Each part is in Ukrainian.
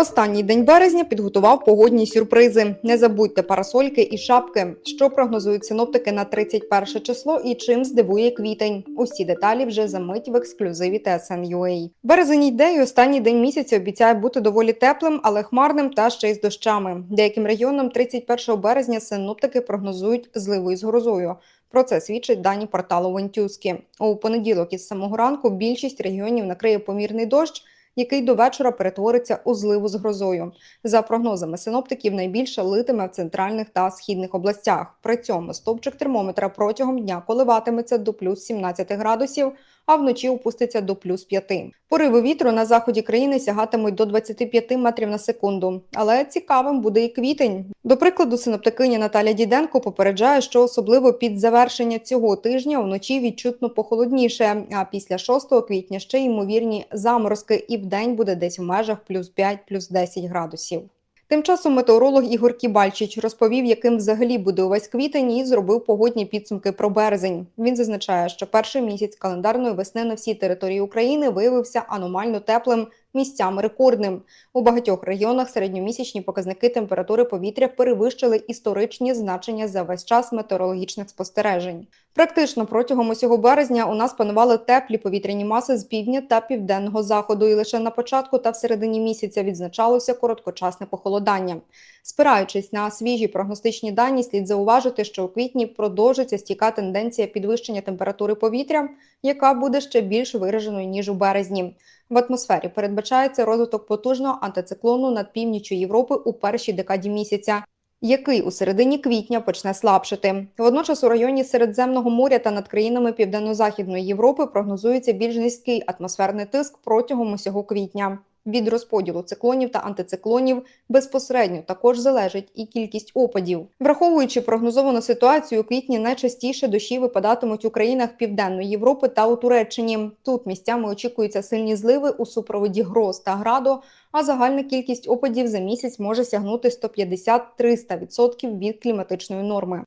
Останній день березня підготував погодні сюрпризи. Не забудьте парасольки і шапки. Що прогнозують синоптики на 31 число і чим здивує квітень. Усі деталі вже за мить в ексклюзиві TSN.ua. Березень йде і останній день місяця обіцяє бути доволі теплим, але хмарним та ще й з дощами. Деяким регіонам 31 березня синоптики прогнозують зливу із грозою. Про це свідчать дані порталу Вентюзки. У понеділок із самого ранку більшість регіонів накриє помірний дощ, який до вечора перетвориться у зливу з грозою. За прогнозами синоптиків, найбільше литиме в центральних та східних областях. При цьому стовпчик термометра протягом дня коливатиметься до плюс 17 градусів, а вночі опуститься до плюс 5. Пориви вітру на заході країни сягатимуть до 25 метрів на секунду. Але цікавим буде і квітень. До прикладу, синоптикиня Наталя Діденко попереджає, що особливо під завершення цього тижня вночі відчутно похолодніше. А після 6 квітня ще ймовірні заморозки, і вдень буде десь в межах плюс 5, плюс 10 градусів. Тим часом метеоролог Ігор Кібальчич розповів, яким взагалі буде увесь квітень, і зробив погодні підсумки про березень. Він зазначає, що перший місяць календарної весни на всій території України виявився аномально теплим, місцями рекордним. У багатьох регіонах середньомісячні показники температури повітря перевищили історичні значення за весь час метеорологічних спостережень. Практично протягом усього березня у нас панували теплі повітряні маси з півдня та південного заходу, і лише на початку та в середині місяця відзначалося короткочасне похолодання. Спираючись на свіжі прогностичні дані, слід зауважити, що у квітні продовжиться стійка тенденція підвищення температури повітря, яка буде ще більш вираженою ніж у березні. В атмосфері передбачається розвиток потужного антициклону над північю Європи у першій декаді місяця, який у середині квітня почне слабшити. Водночас у районі Середземного моря та над країнами Південно-Західної Європи прогнозується більш низький атмосферний тиск протягом усього квітня. Від розподілу циклонів та антициклонів безпосередньо також залежить і кількість опадів. Враховуючи прогнозовану ситуацію, у квітні найчастіше дощі випадатимуть у країнах Південної Європи та у Туреччині. Тут місцями очікуються сильні зливи у супроводі гроз та граду, а загальна кількість опадів за місяць може сягнути 150-300% від кліматичної норми.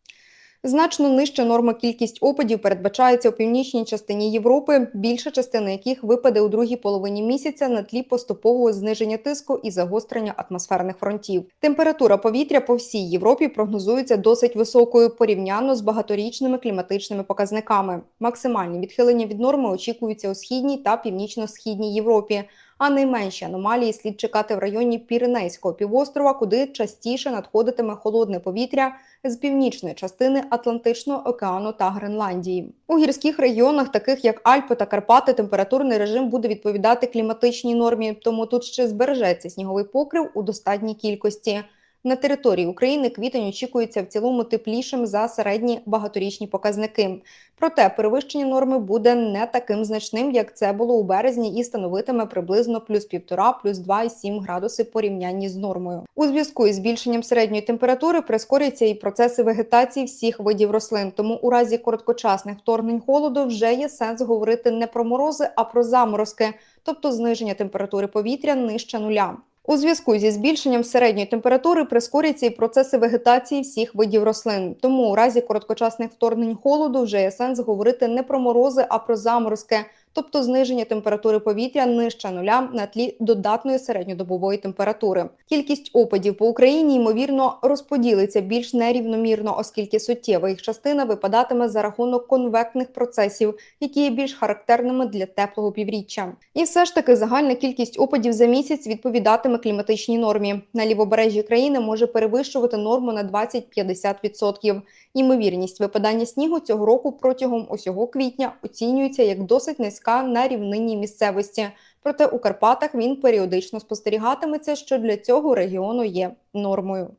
Значно нижча норма кількість опадів передбачається у північній частині Європи, більша частина яких випаде у другій половині місяця на тлі поступового зниження тиску і загострення атмосферних фронтів. Температура повітря по всій Європі прогнозується досить високою порівняно з багаторічними кліматичними показниками. Максимальні відхилення від норми очікуються у східній та північно-східній Європі. А найменші аномалії слід чекати в районі Піренейського півострова, куди частіше надходитиме холодне повітря з північної частини Атлантичного океану та Гренландії. У гірських регіонах, таких як Альпи та Карпати, температурний режим буде відповідати кліматичній нормі, тому тут ще збережеться сніговий покрив у достатній кількості. На території України квітень очікується в цілому теплішим за середні багаторічні показники. Проте перевищення норми буде не таким значним, як це було у березні, і становитиме приблизно плюс півтора, плюс 2,7 градуси порівнянні з нормою. У зв'язку із збільшенням середньої температури прискорюються і процеси вегетації всіх видів рослин. Тому у разі короткочасних вторгнень холоду вже є сенс говорити не про морози, а про заморозки, тобто зниження температури повітря нижче нуля. У зв'язку зі збільшенням середньої температури прискоряться і процеси вегетації всіх видів рослин. Тому у разі короткочасних вторгнень холоду вже є сенс говорити не про морози, а про заморозки, тобто зниження температури повітря нижче нуля на тлі додатної середньодобової температури. Кількість опадів по Україні ймовірно розподілиться більш нерівномірно, оскільки суттєва їх частина випадатиме за рахунок конвектних процесів, які є більш характерними для теплого півріччя. І все ж таки загальна кількість опадів за місяць відповідатиме кліматичній нормі. На лівобережжі країни може перевищувати норму на 20-50%. Ймовірність випадання снігу цього року протягом усього квітня оцінюється як досить низька на рівнині місцевості. Проте у Карпатах він періодично спостерігатиметься, що для цього регіону є нормою.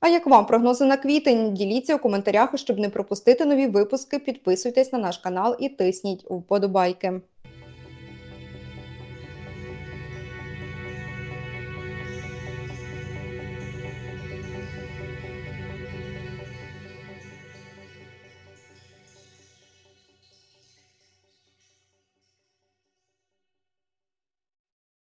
А як вам прогнози на квітень? Діліться у коментарях, щоб не пропустити нові випуски. Підписуйтесь на наш канал і тисніть вподобайки.